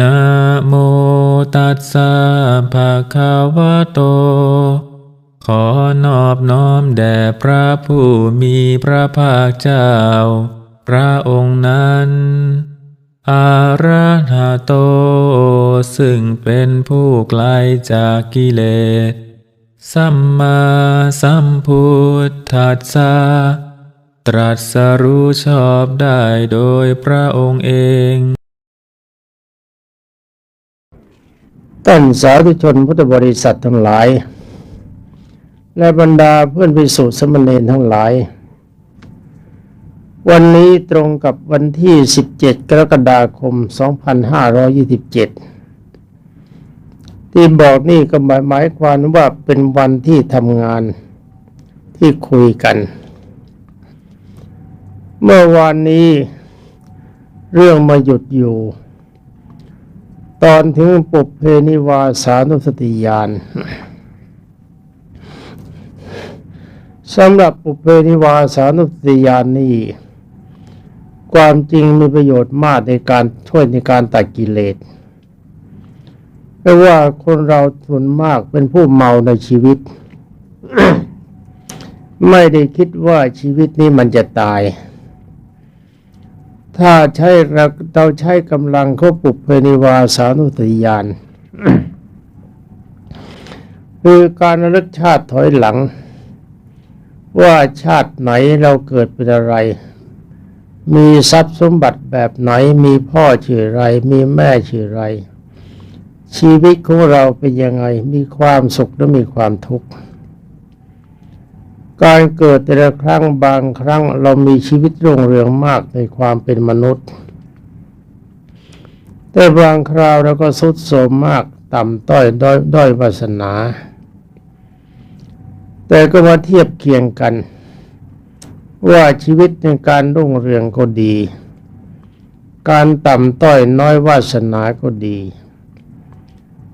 นะโมตัสสะภะคะวะโต ขอนอบน้อมแด่พระผู้มีพระภาคเจ้า พระองค์นั้น อาระหะโต ซึ่งเป็นผู้ไกลจากกิเลส สัมมาสัมพุทธัสสะตรัสรู้ชอบได้โดยพระองค์เอง ท่านสาธุชนพุทธบริษัททั้งหลาย และบรรดาเพื่อนพิสุสมณเณรทั้งหลาย วันนี้ตรงกับวันที่ 17 กรกฎาคม 2527 ที่บอกนี่ก็หมายหมายความว่าเป็นวันที่ทำงานที่คุยกัน เมื่อวานนี้เรื่องมาหยุดอยู่ ตอนถึงปุเพนิวาสานุสติญาณสำหรับปุเพนิวาสานุสติญาณนี้ความจริงมีประโยชน์มากในการช่วยในการตัดกิเลสเพราะว่าคนเราส่วนมากเป็นผู้เมาในชีวิต ไม่ได้คิดว่าชีวิตนี้มันจะตาย ถ้าใช้เราเราใช้กำลังเขาปลุกเพนิวาสานุติญาณคือการระลึกชาติถอยหลัง ว่าชาติไหนเราเกิดเป็นอะไร มีทรัพย์สมบัติแบบไหนมีพ่อชื่อไร มีแม่ชื่อไร ชีวิตของเราเป็นยังไง มีความสุขหรือมีความทุกข์ การเกิดแต่ละครั้งบางครั้งเรามีชีวิตรุ่งเรืองมากในความเป็นมนุษย์ แต่บางคราวเราก็สุดโทรมมากต่ำต้อยด้อยด้อยวาสนา แต่ก็มาเทียบเคียงกัน ว่าชีวิตในการรุ่งเรืองก็ดี การต่ำต้อยน้อยวาสนาก็ดี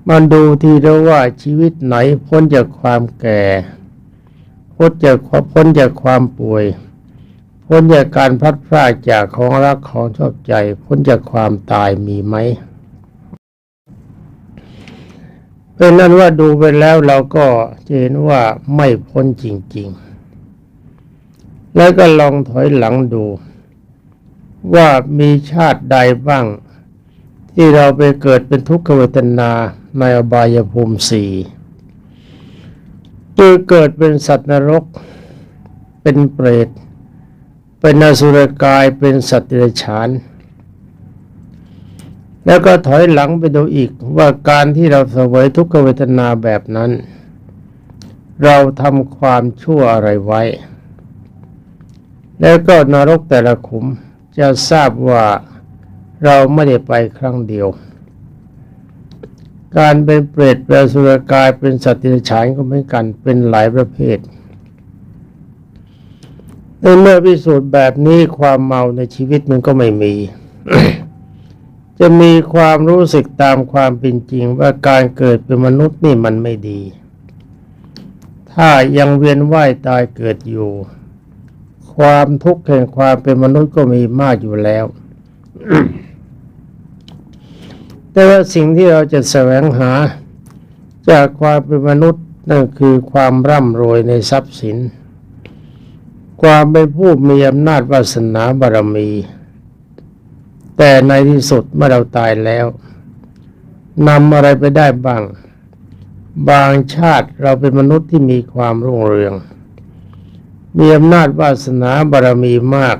มันดูทีแล้วว่าชีวิตไหนพ้นจากความแก่ พ้นจากพ้นจากความป่วย พ้นจากการพัดพรากจากของรักของชอบใจ พ้นจากความตายมีไหมเป็นนั้นว่าดูไปแล้วเราก็จะเห็นว่าไม่พ้นจริง ๆ แล้วก็ลองถอยหลังดู ว่ามีชาติใดบ้าง ที่เราไปเกิดเป็นทุกขเวทนาในอบายภูมิสี่ คือเกิดเป็นสัตว์นรก เป็นเปรต เป็นอสุรกาย เป็นสัตว์เดรัจฉาน แล้วก็ถอยหลังไปดูอีกว่าการที่เราเสวยทุกขเวทนาแบบนั้น เราทำความชั่วอะไรไว้ แล้วก็นรกแต่ละขุมจะทราบว่าเราไม่ได้ไปครั้งเดียว การเป็นเปรตเป็นอสุรกายเป็นสัตว์ที่ฉานก็เหมือนกันเป็นหลายประเภทในเมื่อพิสูจน์แบบนี้ความเมาในชีวิตมันก็ไม่มี จะมีความรู้สึกตามความเป็นจริงว่าการเกิดเป็นมนุษย์นี่มันไม่ดี ถ้ายังเวียนว่ายตายเกิดอยู่ ความทุกข์แห่งความเป็นมนุษย์ก็มีมากอยู่แล้ว แต่ว่าสิ่งที่เราจะแสวงหา จากความเป็นมนุษย์นั่นคือความร่ำรวยในทรัพย์สิน ความเป็นผู้มีอำนาจวาสนาบารมี แต่ในที่สุดเมื่อเราตายแล้วนำอะไรไปได้บ้าง บางชาติเราเป็นมนุษย์ที่มีความรุ่งเรือง มีอำนาจวาสนาบารมีมาก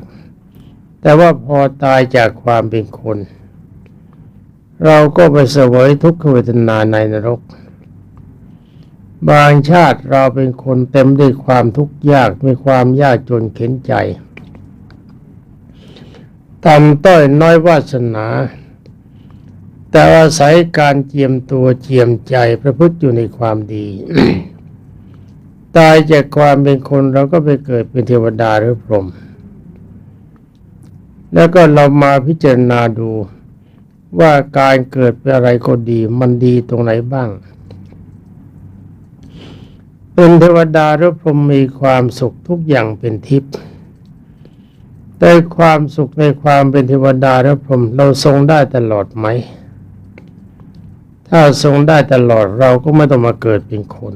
แต่ว่าพอตายจากความเป็นคน เราก็ไปเสวยทุกขเวทนาในนรก บางชาติเราเป็นคนเต็มด้วยความทุกข์ยากมีความยากจนเข็นใจต่ำต้อยน้อยวาสนา แต่อาศัยการเจียมตัวเจียมใจประพฤติอยู่ในความดี ตายจากความเป็นคนเราก็ไปเกิดเป็นเทวดาหรือพรหมแล้วก็เรามาพิจารณาดู ว่าการเกิดเป็นอะไรก็ดี มันดีตรงไหนบ้าง เป็นเทวดาหรือพรหมมีความสุขทุกอย่างเป็นทิพย์แต่ความสุขในความเป็นเทวดาหรือพรหมเราทรงได้ตลอดไหม ถ้าทรงได้ตลอดเราก็ไม่ต้องมาเกิดเป็นคน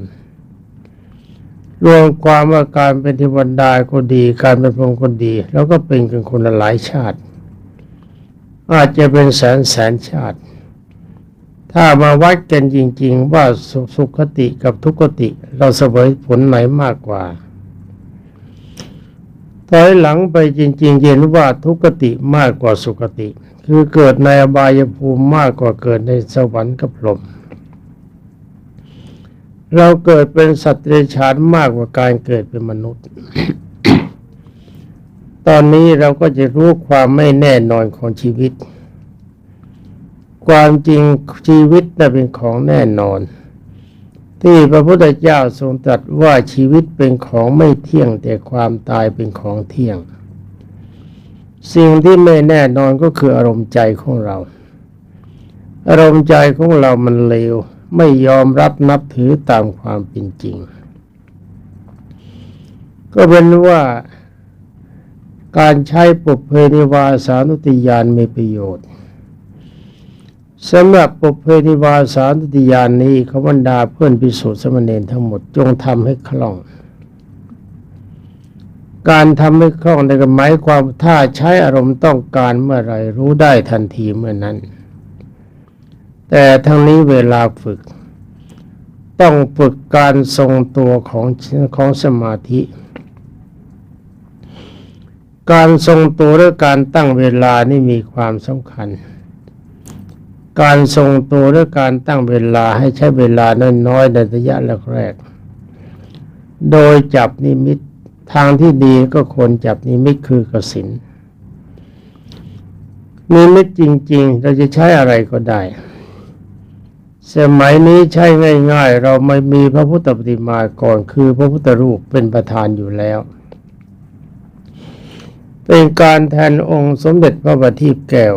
รวมความว่าการเป็นเทวดาก็ดี การเป็นพรหมก็ดี แล้วก็เป็นกันคนละหลายชาติ อาจจะเป็นแสนแสนชาติ ถ้ามาวัดกันจริง ๆ ว่าสุสุขติกับทุกติ เราเสวยผลไหนมากกว่าถอยหลังไปจริง ๆ เห็นว่าทุกติมากกว่าสุขติ คือเกิดในอบายภูมิมากกว่าเกิดในสวรรค์กับพรหมเราเกิดเป็นสัตว์เดรัจฉานมากกว่าการเกิดเป็นมนุษย์ ตอนนี้เราก็จะรู้ความไม่แน่นอนของชีวิต ความจริงชีวิตน่ะเป็นของแน่นอน ที่พระพุทธเจ้าทรงตรัสว่าชีวิตเป็นของไม่เที่ยงแต่ความตายเป็นของเที่ยง สิ่งที่ไม่แน่นอนก็คืออารมณ์ใจของเรา อารมณ์ใจของเรามันเลวไม่ยอมรับนับถือตามความเป็นจริง ก็เป็นว่า การใช้ปุเพนิวาสานุติยานมีประโยชน์สำหรับปุเพนิวาสานุติยานนี้ขบรรดาเพื่อนพิสูจน์สมณเณรทั้งหมดจงทำให้คล่อง การทำให้คล่องในก็หมายความถ้าใช้อารมณ์ต้องการเมื่อไรรู้ได้ทันทีเมื่อนั้น แต่ทั้งนี้เวลาฝึก ต้องฝึกการทรงตัวของของสมาธิ การทรงตัวและการตั้งเวลานี่มีความสำคัญ การทรงตัวและการตั้งเวลาให้ใช้เวลาน้อยๆในระยะแรกๆโดยจับนิมิตทางที่ดีก็ควรจับนิมิตคือกสินนิมิตจริง ๆ เราจะใช้อะไรก็ได้ สมัยนี้ใช้ง่าย ๆ เราไม่มีพระพุทธปฏิมาก่อนคือพระพุทธรูปเป็นประธานอยู่แล้ว เป็นการแทนองค์สมเด็จพระบัณฑิตแก้ว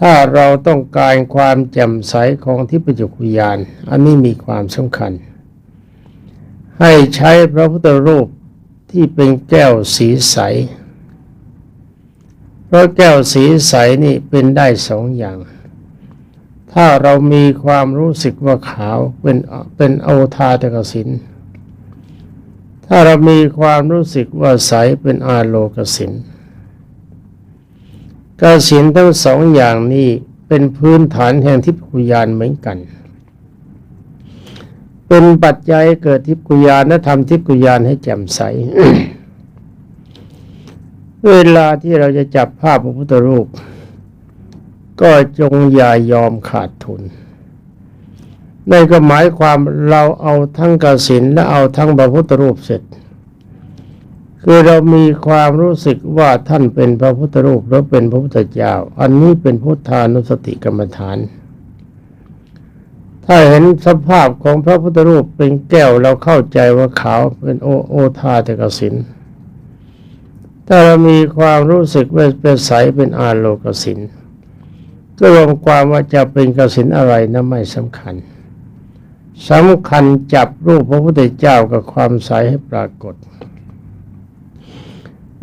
ถ้าเราต้องการความแจ่มใสของทิพยจักขุยาน อันนี้มีความสำคัญ ให้ใช้พระพุทธรูปที่เป็นแก้วสีใส เพราะแก้วสีใสนี่เป็นได้สองอย่าง ถ้าเรามีความรู้สึกว่าขาวเป็นเป็นโอทาตกสิน ถ้าเรามีความรู้สึกว่าใสเป็นอาโลกสินกสินทั้งสองอย่างนี้เป็นพื้นฐานแห่งทิพยกุยานเหมือนกัน เป็นปัจจัยเกิดทิพยกุยานและทำทิพยกุยานให้แจ่มใส เวลาที่เราจะจับภาพพระพุทธรูป ก็จงอย่ายอมขาดทุน นั่นก็หมายความเราเอาทั้งกสินและเอาทั้งพระพุทธรูปเสร็จ คือเรามีความรู้สึกว่าท่านเป็นพระพุทธรูปหรือเป็นพระพุทธเจ้า อันนี้เป็นพุทธานุสติกรรมฐาน ถ้าเห็นสภาพของพระพุทธรูปเป็นแก้วเราเข้าใจว่าขาวเป็นโอโอทาเตกสินถ้าเรามีความรู้สึกว่าเป็นใสเป็นอาโลกสินก็รวมความว่าจะเป็นกสินอะไรนะไม่สำคัญ สำคัญจับรูปพระพุทธเจ้ากับความใสให้ปรากฏ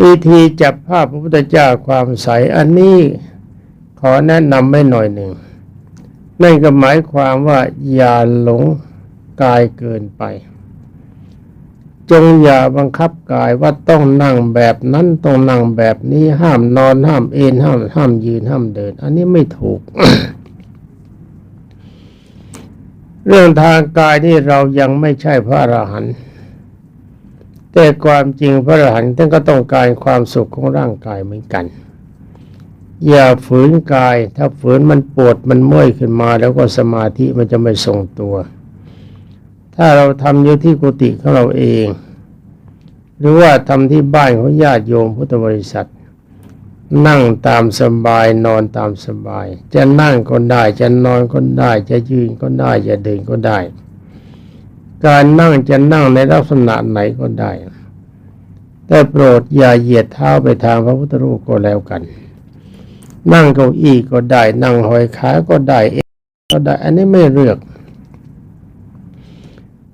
วิธีจับภาพพระพุทธเจ้าความใสอันนี้ขอแนะนำไม่หน่อยหนึ่ง นั่นก็หมายความว่าอย่าหลงกายเกินไป จงอย่าบังคับกายว่าต้องนั่งแบบนั้นต้องนั่งแบบนี้ห้ามนอนห้ามเอนห้ามห้ามยืนห้ามเดิน อันนี้ไม่ถูก เรื่องทางกายนี่เรายังไม่ใช่พระอรหันต์แต่ความจริงพระอรหันต์ท่านก็ต้องการความสุขของร่างกายเหมือนกัน อย่าฝืนกาย ถ้าฝืนมันปวดมันเมื่อยขึ้นมา แล้วก็สมาธิมันจะไม่ทรงตัว ถ้าเราทำอยู่ที่กุฏิของเราเอง หรือว่าทำที่บ้านของญาติโยมพุทธบริษัท นั่งตามสบายนอนตามสบาย จะนั่งก็ได้จะนอนก็ได้ จะยืนก็ได้จะเดินก็ได้ การนั่งจะนั่งในลักษณะไหนก็ได้ แต่โปรดอย่าเหยียดเท้าไปทางพระพุทธรูปก็แล้วกัน นั่งเก้าอี้ก็ได้ นั่งหอยขาก็ได้เองก็ได้ อันนี้ไม่เลือก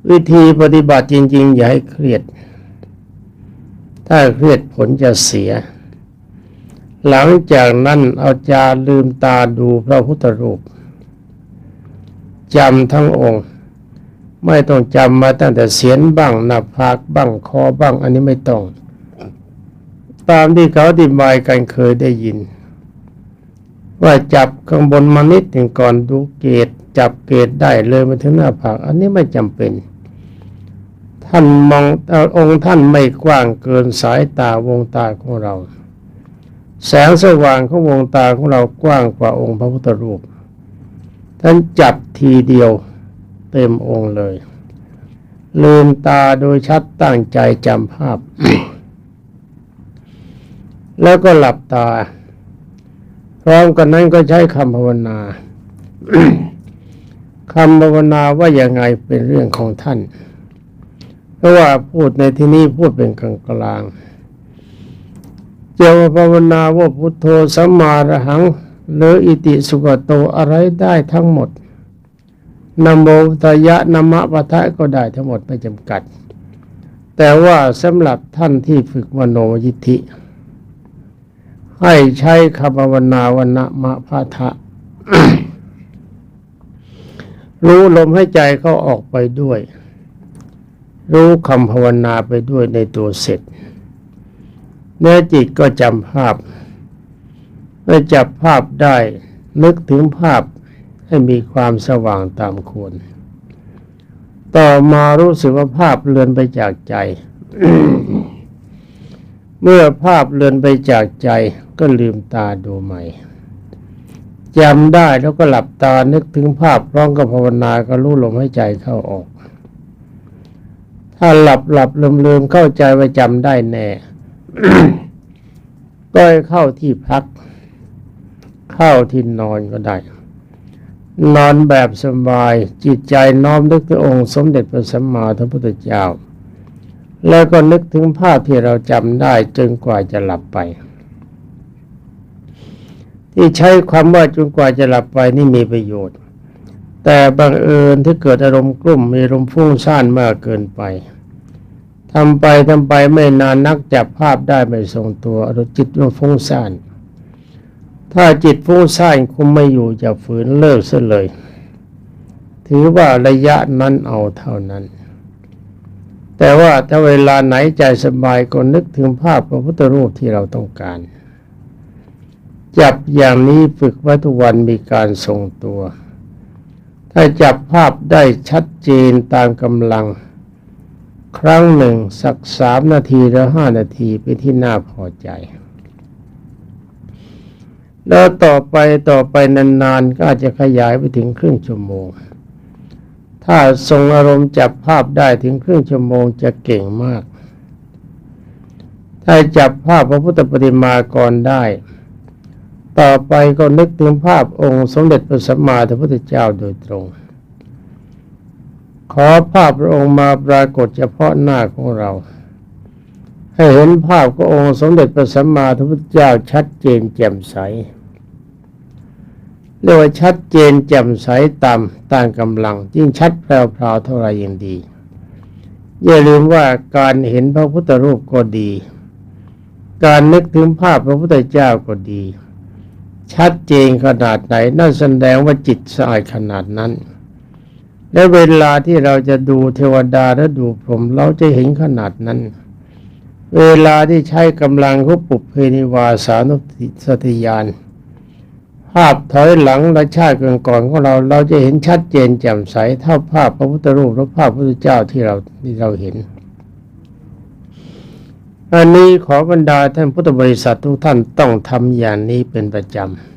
วิธีปฏิบัติจริง ๆ อย่าให้เครียด ถ้าเครียดผลจะเสีย หลังจากนั้นเอาจารลืมตาดูพระพุทธรูปจำทั้งองค์ ไม่ต้องจำมาตั้งแต่เสียนบ้างหน้าผากบ้างคอบ้าง อันนี้ไม่ต้อง ตามที่เขาอธิบายกันเคยได้ยิน ว่าจับข้างบนมานิดหนึ่งก่อนดูเกตจับเกตได้เลยมาถึงหน้าผาก อันนี้ไม่จำเป็น ท่านมองอองค์ท่านไม่กว้างเกินสายตาวงตาของเรา แสงสว่างของวงตาของเรากว้างกว่าองค์พระพุทธรูป ท่านจับทีเดียวเต็มองค์เลย ลืมตาโดยชัดตั้งใจจำภาพ แล้วก็หลับตา พร้อมกันนั้นก็ใช้คำภาวนาคำภาวนาว่าอย่างไงเป็นเรื่องของท่าน เพราะว่าพูดในที่นี้พูดเป็นกลางกลาง จะว่าภาวนาว่าพุทโธสัมมาอรหัง หรืออิติสุกโตอะไรได้ทั้งหมดนโมตยะนมะปะทะก็ได้ทั้งหมดไม่จำกัด แต่ว่าสำหรับท่านที่ฝึกมโนยิทธิ ให้ใช้คำภาวนาวนมะพะทะ รู้ลมให้ใจเขาออกไปด้วย รู้คำภาวนาไปด้วยในตัวเสร็จ เนื้อจิตก็จำภาพเมื่อจับภาพได้นึกถึงภาพให้มีความสว่างตามควร ต่อมารู้สึกว่าภาพเลือนไปจากใจ เมื่อภาพเลือนไปจากใจก็ลืมตาดูใหม่จำได้แล้วก็หลับตานึกถึงภาพร้อมกับภาวนาก็รู้ลมให้ใจเข้าออก ถ้าหลับหลับลืมลืมเข้าใจว่าจำได้แน่ ก็ให้เข้าที่พัก เข้าที่นอนก็ได้ นอนแบบสบายจิตใจน้อมนึกถึงองค์สมเด็จพระสัมมาสัมพุทธเจ้า แล้วก็นึกถึงภาพที่เราจำได้จนกว่าจะหลับไป ที่ใช้ความว่าจนกว่าจะหลับไปนี่มีประโยชน์ แต่บังเอิญที่เกิดอารมณ์กลุ่มมีอารมณ์ฟุ้งซ่านมากเกินไป ทำไปทำไปไม่นานนักจับภาพได้ไม่ทรงตัวอรจิตมันฟุ้งซ่าน ถ้าจิตฟุ้งซ่านคุมไม่อยู่จะฝืนเลิกซะเลย ถือว่าระยะนั้นเอาเท่านั้น แต่ว่าถ้าเวลาไหนใจสบายก็นึกถึงภาพพระพุทธรูปที่เราต้องการ จับอย่างนี้ฝึกไว้ทุกวันมีการทรงตัว ถ้าจับภาพได้ชัดเจนตามกำลัง ครั้งหนึ่งสักสามนาทีหรือห้านาทีไปนที่น่าพอใจ แล้วต่อไปต่อไปนานๆ ก็อาจจะขยายไปถึงครึ่งชั่วโมง ถ้าทรงอารมณ์จับภาพได้ถึงครึ่งชั่วโมงจะเก่งมาก ถ้าจับภาพพระพุทธปฏิมากรได้ ต่อไปก็นึกถึงภาพองค์สมเด็จพระสัมมาสัมพุทธเจ้าโดยตรง ขอภาพพระองค์มาปรากฏเฉพาะหน้าของเรา ให้เห็นภาพขององค์สมเด็จพระสัมมาสัมพุทธเจ้าชัดเจนแจ่มใสเรียกว่าชัดเจนแจ่มใสตามตามกำลัง ยิ่งชัดแพรวๆเท่าไรยิ่งดี อย่าลืมว่าการเห็นพระพุทธรูปก็ดี การนึกถึงภาพพระพุทธเจ้าก็ดี ชัดเจนขนาดไหน นั่นแสดงว่าจิตสะอาดขนาดนั้น และเวลาที่เราจะดูเทวดาและดูพรหมเราจะเห็นขนาดนั้น เวลาที่ใช้กำลังเขาปุบเพนิวาสานุสติญาณภาพถอยหลังและชาติก่อนๆของเราเราจะเห็นชัดเจนแจ่มใสเท่าภาพพระพุทธรูปและภาพพระพุทธเจ้าที่เราที่เราเห็นอันนี้ขอบรรดาท่านพุทธบริษัททุกท่านต้องทำอย่างนี้เป็นประจำ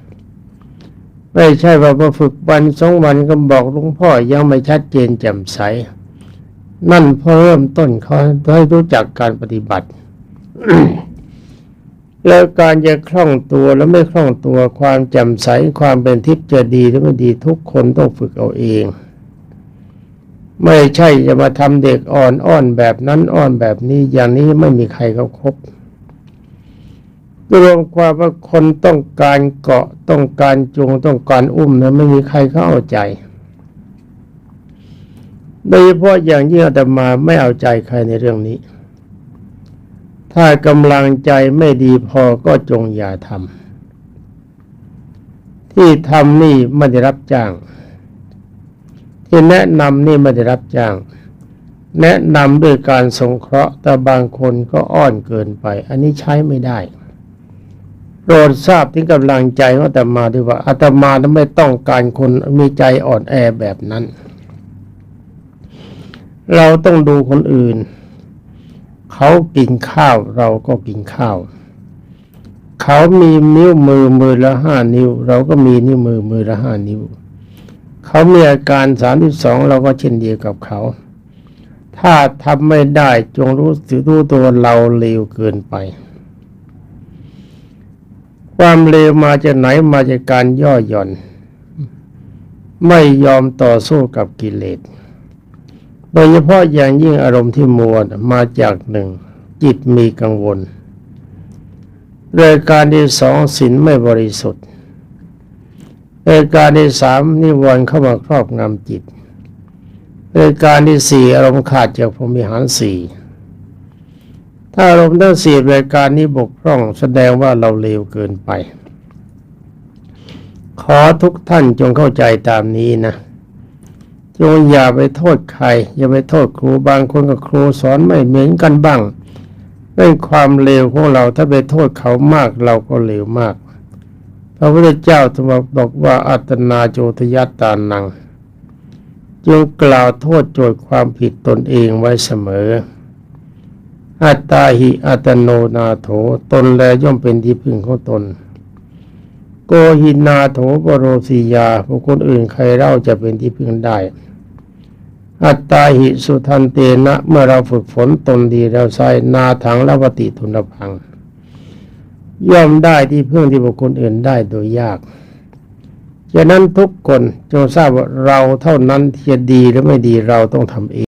ไม่ใช่ว่าพอฝึกวันสองวันก็บอกหลวงพ่อยังไม่ชัดเจนแจ่มใส นั่นพอเริ่มต้นเขาให้รู้จักการปฏิบัติ แล้วการจะคล่องตัวแล้วไม่คล่องตัวความแจ่มใสความเป็นทิพย์จะดีหรือไม่ดีทุกคนต้องฝึกเอาเอง ไม่ใช่จะมาทำเด็กอ่อนอ้อนแบบนั้นอ้อนแบบนี้อย่างนี้ไม่มีใครเขาครบ รวมความว่าคนต้องการเกาะต้องการจูงต้องการอุ้มนะไม่มีใครเขาเอาใจ โดยเฉพาะอย่างยิ่งอาตมาไม่เอาใจใครในเรื่องนี้ ถ้ากำลังใจไม่ดีพอก็จงอย่าทำที่ทำนี่ไม่ได้รับจ้าง ที่แนะนำนี่ไม่ได้รับจ้างแนะนำด้วยการสงเคราะห์แต่บางคนก็อ้อนเกินไป อันนี้ใช้ไม่ได้ ปรดทราบถึงกำลังใจของอาตมาด้วยว่าอาตมานั้นไม่ต้องการคนมีใจอ่อนแอแบบนั้น เราต้องดูคนอื่น เขากินข้าวเราก็กินข้าว เขามีนิ้วมือมือละห้านิ้ว เราก็มีนิ้วมือมือละห้านิ้ว เขามีอาการสามที่สองเราก็เช่นเดียวกับเขา ถ้าทำไม่ได้จงรู้สึกรู้ตัวเราเลวเกินไป ความเลวมาจากไหนมาจากการย่อหย่อน ไม่ยอมต่อสู้กับกิเลส โดยเฉพาะอย่างยิ่งอารมณ์ที่มัวมาจากหนึ่ง จิตมีกังวลรายการที่สองศีลไม่บริสุทธิ์รายการที่สามนิวรณ์เข้ามาครอบงำจิตรายการที่สี่อารมณ์ขาดจากพรมิหารสี่ ถ้าอารมณ์ทั้งสี่รายการนี้บกพร่องแสดงว่าเราเลวเกินไป ขอทุกท่านจงเข้าใจตามนี้นะจงอย่าไปโทษใคร อย่าไปโทษครูบางคนกับครูสอนไม่เหมือนกันบ้างเป็นความเลวของเราถ้าไปโทษเขามากเราก็เลวมาก พระพุทธเจ้าทรงบอกว่าอัตนาโจทยัตตานังจงกล่าวโทษโจทย์ความผิดตนเองไว้เสมอ อัตตาหิอัตโนนาโถตนแลย่อมเป็นที่พึ่งของตน โกหินาโถปโรสียาบุคคลอื่นใครเล่าจะเป็นที่พึ่งได้ อัตตาหิสุทันเตนะ เมื่อเราฝึกฝนตนดีแล้วใช้นาถังละวติทุนพัง ย่อมได้ที่พึ่งที่บุคคลอื่นได้โดยยากฉะนั้นทุกคนจงทราบว่าเราเท่านั้นที่จะดีหรือไม่ดีเราต้องทำเอง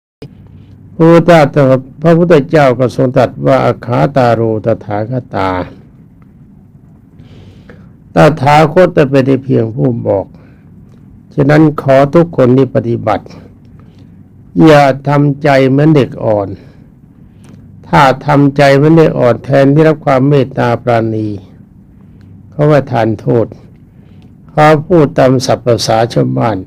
พระพุทธเจ้าพระพุทธเจ้าก็ทรงตรัสว่าอาขาตาโรตถาคตาตถาคตแต่เป็นได้เพียงผู้บอก ฉะนั้นขอทุกคนที่ปฏิบัติ อย่าทำใจเหมือนเด็กอ่อน ถ้าทำใจเหมือนเด็กอ่อนแทนที่รับความเมตตาปราณีเขาว่าทานโทษเขาพูดตามศัพท์ภาษาชาวบ้าน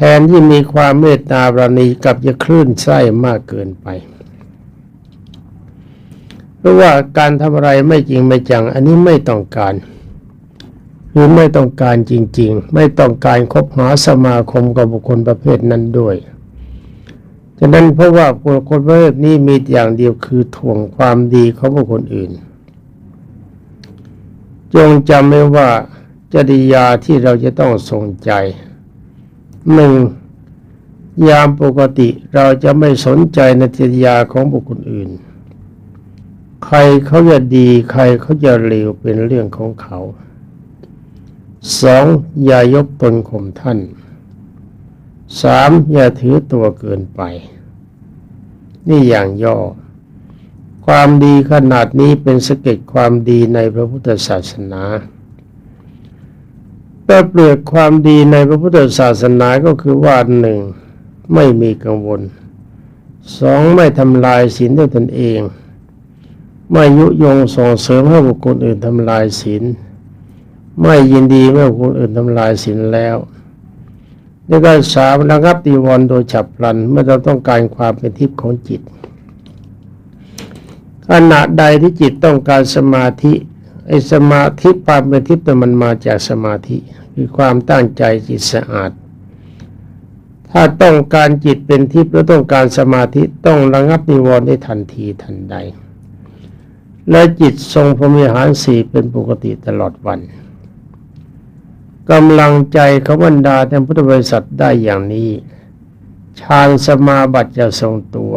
แทนที่มีความเมตตาปราณีกับจะคลื่นไส้มากเกินไป เพราะว่าการทำอะไรไม่จริงไม่จัง อันนี้ไม่ต้องการหรือไม่ต้องการจริง ๆ ไม่ต้องการคบหาสมาคมกับบุคคลประเภทนั้นด้วยฉะนั้นเพราะว่าบุคคลประเภทนี้มีอย่างเดียวคือถ่วงความดีของบุคคลอื่น จงจำไว้ว่าจริยาที่เราจะต้องทรงใจ หนึ่งยามปกติเราจะไม่สนใจในจริยาของบุคคลอื่น ใครเขาจะดีใครเขาจะเลวเป็นเรื่องของเขาสองอย่ายกตนข่มท่านสามอย่าถือตัวเกินไป นี่อย่างย่อ ความดีขนาดนี้เป็นสเก็ตความดีในพระพุทธศาสนา แต่เปลือกความดีในพระพุทธศาสนาก็คือว่าหนึ่งไม่มีกังวลสองไม่ทำลายศีลด้วยตนเอง ไม่ยุยงส่งเสริมให้บุคคลอื่นทำลายศีลไม่ยินดีเมื่อบุคคลอื่นทำลายศีลแล้วแล้วก็สามระงับตีวรโดยฉับพลันเมื่อเราต้องการความเป็นทิพย์ของจิตขณะใดที่จิตต้องการสมาธิ ไอ้สมาธิความเป็นทิพย์แต่มันมาจากสมาธิ คือความตั้งใจจิตสะอาด ถ้าต้องการจิตเป็นทิพย์แล้วต้องการสมาธิต้องระงับนิวรณ์ได้ทันทีทันใด และจิตทรงพรมิหารสี่เป็นปกติตลอดวันกำลังใจขาบรรดาท่านพุทธบริษัทได้อย่างนี้ฌานสมาบัติจะทรงตัว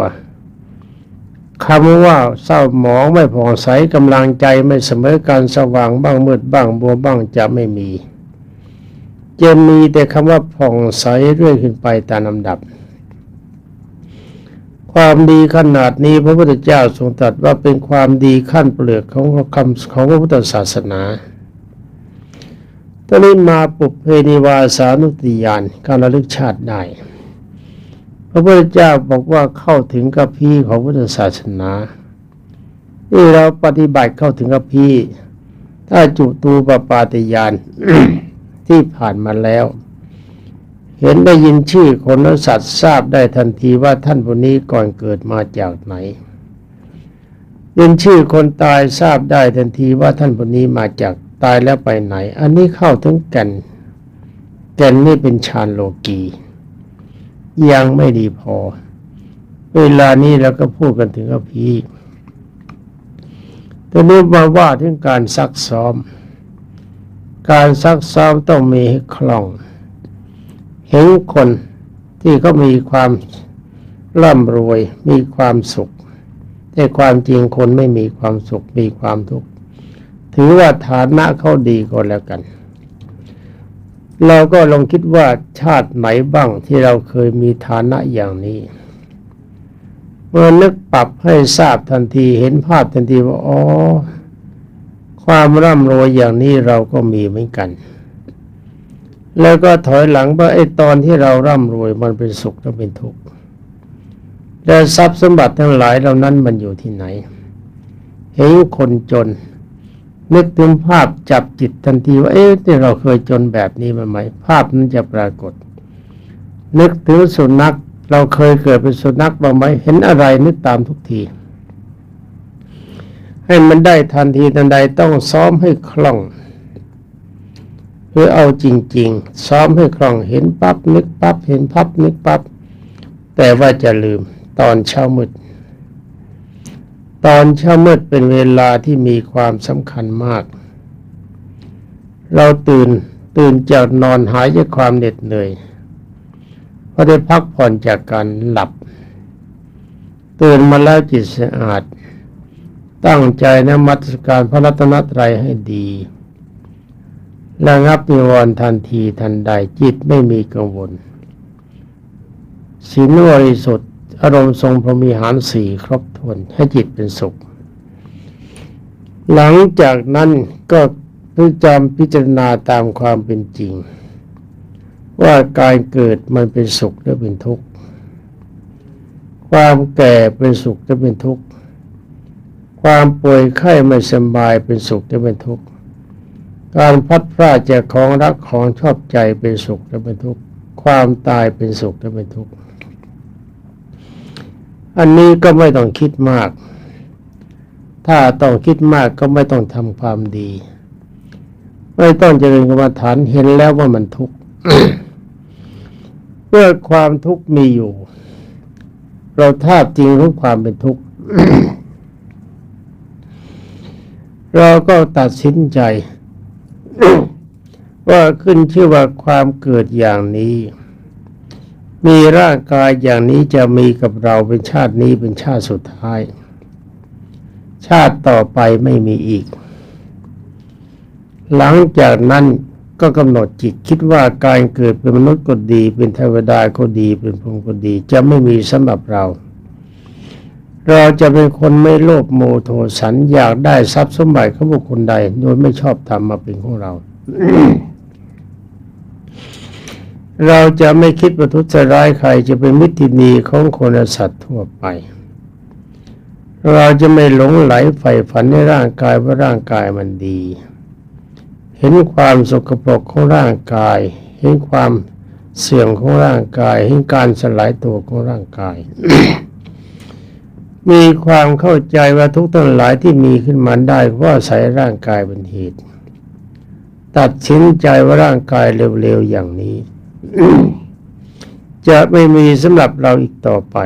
คำว่าเศร้าหมองไม่ผ่องใสกำลังใจไม่เสมอการสว่างบ้างมืดบ้างบัวบ้างจะไม่มี จะมีแต่คำว่าผ่องใสเรื่อยขึ้นไปตามลำดับ ความดีขนาดนี้พระพุทธเจ้าทรงตรัสว่าเป็นความดีขั้นเปลือกของคำของพระพุทธศาสนาตอนนี้มาปุเพนิวาสานุติยานการระลึกชาติได้ พระพุทธเจ้าบอกว่าเข้าถึงกับพี่ของพุทธศาสนาที่เราปฏิบัติเข้าถึงกับพี่ ถ้าจุตูปปาติยานที่ผ่านมาแล้ว เห็นได้ยินชื่อคนและสัตว์ทราบได้ทันทีว่าท่านผู้นี้ก่อนเกิดมาจากไหนยินชื่อคนตายทราบได้ทันทีว่าท่านผู้นี้มาจากตายแล้วไปไหน อันนี้เข้าถึงแก่นแก่นนี่เป็นฌานโลกี ยังไม่ดีพอ เวลานี้เราก็พูดกันถึงอภีตอนนี้มาว่าถึงการซักซ้อม การซักซ้อมต้องมีให้คล่อง เห็นคนที่เขามีความร่ำรวย มีความสุข แต่ความจริงคนไม่มีความสุข มีความทุกข์ ถือว่าฐานะเขาดีก็แล้วกัน เราก็ลองคิดว่าชาติไหนบ้างที่เราเคยมีฐานะอย่างนี้ เมื่อนึกปรับให้ทราบทันทีเห็นภาพทันทีว่าอ๋อความร่ำรวยอย่างนี้เราก็มีเหมือนกัน แล้วก็ถอยหลังว่าไอ้ตอนที่เราร่ำรวยมันเป็นสุขหรือเป็นทุกข์และทรัพย์สมบัติทั้งหลายเหล่านั้นมันอยู่ที่ไหนเห็นคนจน นึกถึงภาพจับจิตทันทีว่า เอ๊ะที่เราเคยจนแบบนี้มาไหม ภาพนั้นจะปรากฏ นึกถึงสุนัข เราเคยเกิดเป็นสุนัขบ้างไหม เห็นอะไรนึกตามทุกที ให้มันได้ทันทีทันใดต้องซ้อมให้คล่องเพื่อเอาจริง ๆ ซ้อมให้คล่องเห็นปั๊บนึกปั๊บเห็นปั๊บนึกปั๊บแต่ว่าจะลืมตอนเช้ามืด ตอนเช้ามืดเป็นเวลาที่มีความสำคัญมาก เราตื่นตื่นจากนอนหายจากความเหน็ดเหนื่อยเพราะได้พักผ่อนจากการหลับ ตื่นมาแล้วจิตสะอาด ตั้งใจนมัสการพระรัตนตรัยให้ดีระงับนิวรณ์ทันทีทันใดจิตไม่มีกังวลศีลบริสุทธิ์ อารมณ์ทรงพรหมีหารสี่ครบถ้วนให้จิตเป็นสุข หลังจากนั้นก็พิจารพิจารณาตามความเป็นจริง ว่าการเกิดมันเป็นสุขหรือเป็นทุกข์ ความแก่เป็นสุขหรือเป็นทุกข์ ความป่วยไข้ไม่สบายเป็นสุขหรือเป็นทุกข์ การพัดพลาดจากของรักของชอบใจเป็นสุขหรือเป็นทุกข์ ความตายเป็นสุขหรือเป็นทุกข์ อันนี้ก็ไม่ต้องคิดมาก ถ้าต้องคิดมากก็ไม่ต้องทำความดี ไม่ต้องเจริญกรรมฐานเห็นแล้วว่ามันทุกข์เมื่อความทุกข์มีอยู่ เราทราบจริงของความเป็นทุกข์เราก็ตัดสินใจ ว่าขึ้นชื่อว่าความเกิดอย่างนี้ มีร่างกายอย่างนี้จะมีกับเราเป็นชาตินี้เป็นชาติสุดท้าย ชาติต่อไปไม่มีอีก หลังจากนั้นก็กำหนดจิตคิดว่าการเกิดเป็นมนุษย์ก็ดี เป็นเทวดาก็ดี เป็นพรหมก็ดี จะไม่มีสำหรับเรา เราจะเป็นคนไม่โลภโมโทสันอยากได้ทรัพย์สมบัติของบุคคลใด โดยไม่ชอบทำมาเป็นของเรา เราจะไม่คิดประทุษร้ายใครจะเป็นมิตรที่ดีของคนสัตว์ทั่วไป เราจะไม่หลงไหลใฝ่ฝันในร่างกายว่าร่างกายมันดี เห็นความสกปรกของร่างกาย เห็นความเสื่อมของร่างกาย เห็นการสลายตัวของร่างกาย มีความเข้าใจว่าทุกทั้งหลายที่มีขึ้นมาได้เพราะอาศัยร่างกายเป็นเหตุ ตัดสินใจว่าร่างกายเร็วๆอย่างนี้ จะไม่มีสำหรับเราอีกต่อไป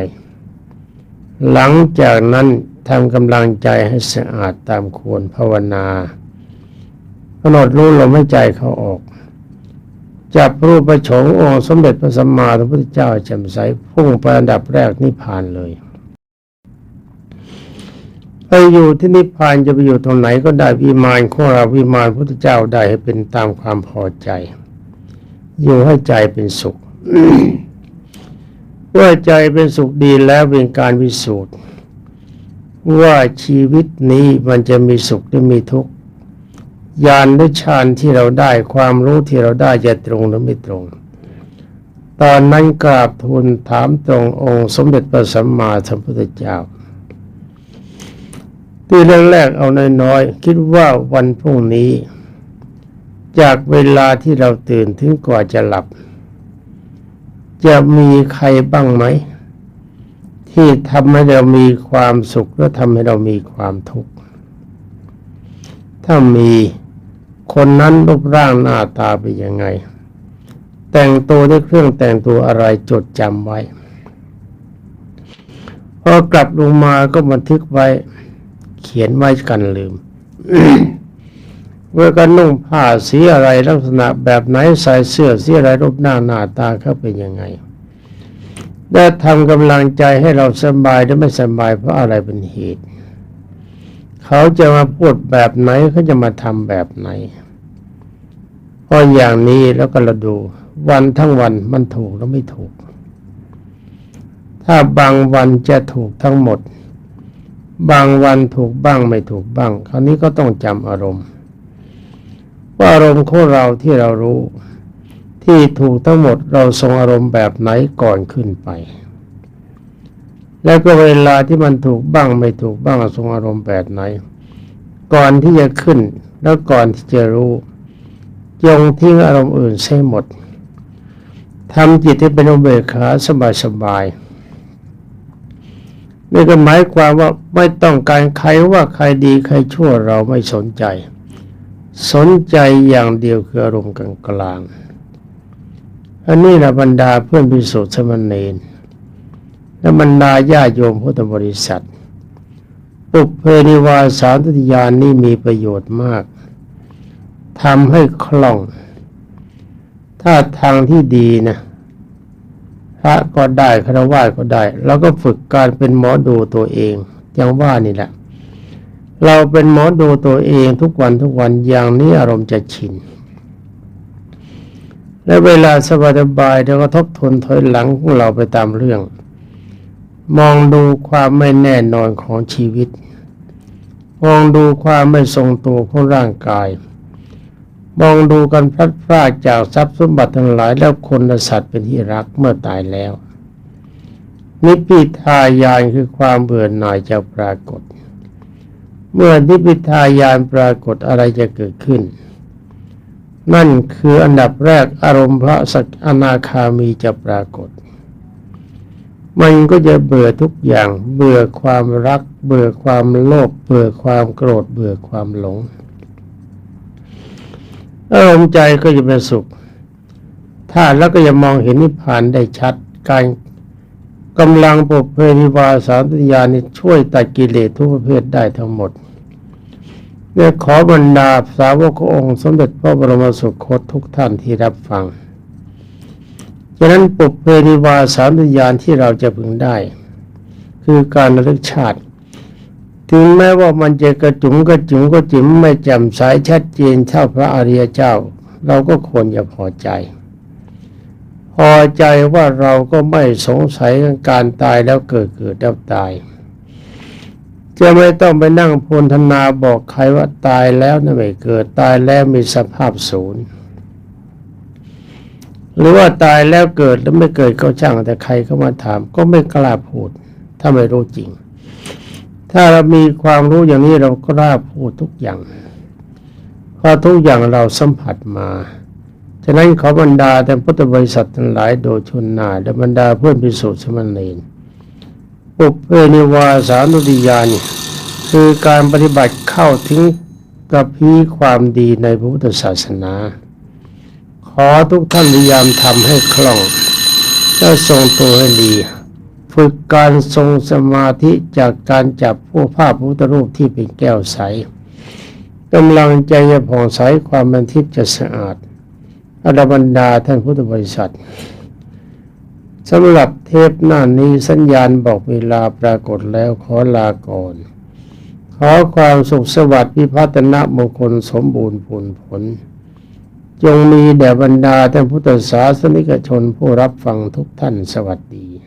หลังจากนั้นทำกำลังใจให้สะอาดตามควรภาวนากำหนดรู้ลมหายใจเขาออก จับรูปประชงองค์สมเด็จพระสัมมาสัมพุทธเจ้าแจ่มใสพุ่งไปอันดับแรกนิพพานเลยไปอยู่ที่นิพพานจะไปอยู่ตรงไหนก็ได้วิมานของเราวิมานพระพุทธเจ้าได้ให้เป็นตามความพอใจ อยู่ให้ใจเป็นสุขเมื่อใจเป็นสุขดีแล้วเป็นการวิสูจน์ว่าชีวิตนี้มันจะมีสุขหรือมีทุกข์ญาณหรือฌานที่เราได้ความรู้ที่เราได้จะตรงหรือไม่ตรง ตอนนั้นกราบทูลถามตรงองค์สมเด็จพระสัมมาสัมพุทธเจ้าที่เรื่องแรกเอาน้อยๆคิดว่าวันพรุ่งนี้ จากเวลาที่เราตื่นถึงกว่าจะหลับ จะมีใครบ้างไหม ที่ทำให้เรามีความสุขและทำให้เรามีความทุกข์ ถ้ามีคนนั้นรูปร่างหน้าตาเป็นยังไง แต่งตัวด้วยเครื่องแต่งตัวอะไรจดจำไว้ พอกลับลงมาก็บันทึกไว้ เขียนไว้กันลืม เมื่อกันนุ่งผ้าสีอะไรลักษณะแบบไหนใส่เสื้อสีอะไรรูปหน้าหน้าตาเขาเป็นยังไงและทำกำลังใจให้เราสบายหรือไม่สบายเพราะอะไรเป็นเหตุ เขาจะมาพูดแบบไหนเขาจะมาทำแบบไหนเพราะอย่างนี้แล้วก็เราดู วันทั้งวันมันถูกแล้วไม่ถูก ถ้าบางวันจะถูกทั้งหมด บางวันถูกบ้างไม่ถูกบ้าง คราวนี้ก็ต้องจำอารมณ์ ว่าอารมณ์ของเราที่เรารู้ ที่ถูกทั้งหมดเราทรงอารมณ์แบบไหนก่อนขึ้นไป แล้วก็เวลาที่มันถูกบ้างไม่ถูกบ้างทรงอารมณ์แบบไหน ก่อนที่จะขึ้นแล้วก่อนที่จะรู้ยงทิ้งอารมณ์อื่นเสียหมดทำจิตให้เป็นอุเบกขาสบายๆนี่ก็หมายความว่าไม่ต้องการใครว่าใครดีใครชั่วเราไม่สนใจ สนใจอย่างเดียวคืออารมณ์กลางกลางๆอันนี้นะบรรดาเพื่อนพิสุทธิ์สมณเณรและบรรดาญาโยมพุทธบริษัทปุเพนิวาสานตุติยานนี่มีประโยชน์มากทำให้คล่อง ถ้าทางที่ดีนะพระก็ได้คารวะก็ได้ แล้วก็ฝึกการเป็นหมอดูตัวเองอย่างว่านี่แหละ เราเป็นหมอดูตัวเองทุกวันทุกวันอย่างนี้อารมณ์จะชิน และเวลาสบายๆเราก็ทบทวนถอยหลังของเราไปตามเรื่อง มองดูความไม่แน่นอนของชีวิต มองดูความไม่ทรงตัวของร่างกาย มองดูกันพลัดพรากจากทรัพย์สมบัติทั้งหลายแล้วคนและสัตว์เป็นที่รักเมื่อตายแล้ว นิพพิทายานคือความเบื่อหน่ายจะปรากฏ เมื่อนิพิทายานปรากฏอะไรจะเกิดขึ้น นั่นคืออันดับแรกอารมณ์พระสกอนาคามีจะปรากฏ มันก็จะเบื่อทุกอย่าง เบื่อความรัก เบื่อความโลภเบื่อความโกรธ เบื่อความหลง อารมณ์ใจก็จะเป็นสุข ถ้าแล้วก็จะมองเห็นนิพพานได้ชัด การ กำลังปกเพนิวาสามติยานี่ช่วยตัดกิเลสทุกประเภทได้ทั้งหมดเนี่ยขอบรรดาสาวกององค์สมเด็จพระบรมสุคตทุกท่านที่รับฟังฉะนั้นปุเพนิวาสามติยานที่เราจะพึงได้ คือการระลึกชาติ ถึงแม้ว่ามันจะกระจุงกระจุงก็จิ๋มไม่แจ่มใสชัดเจนเท่าพระอริยเจ้า เราก็ควรจะพอใจ พอใจว่าเราก็ไม่สงสัยกับการตายแล้วเกิดเกิดแล้วตาย จะไม่ต้องไปนั่งพนธนาบอกใครว่าตายแล้วนะไม่เกิดตายแล้วมีสภาพศูนย์ หรือว่าตายแล้วเกิดแล้วไม่เกิดก็ช่างแต่ใครเข้ามาถาม ก็ไม่กล้าพูด ถ้าไม่รู้จริง ถ้าเรามีความรู้อย่างนี้เราก็กล้าพูดทุกอย่างเพราะทุกอย่างเราสัมผัสมา ฉะนั้นขอบรรดาแต่พุทธบริษัททั้งหลายโดยชนนาและบรรดาเพื่อนพิสุทธิ์สมณเณรปุเพนิวาสานุติยานี่คือการปฏิบัติเข้าถึงกระพีความดีในพระพุทธศาสนา ขอทุกท่านพยายามทำให้คล่องและทรงตัวให้ดี ฝึกการทรงสมาธิจากการจับผู้ภาพพระพุทธรูปที่เป็นแก้วใสกำลังใจจะผ่องใสความเป็นทิพย์จะสะอาด อรบรรดาท่านพุทธบริษัทสำหรับเทปหน้านี้สัญญาณบอกเวลาปรากฏแล้วขอลาก่อน ขอความสุขสวัสดิ์พิพัฒนมงคลสมบูรณ์ผลผล จงมีแด่บรรดาท่านพุทธศาสนิกชนผู้รับฟังทุกท่านสวัสดี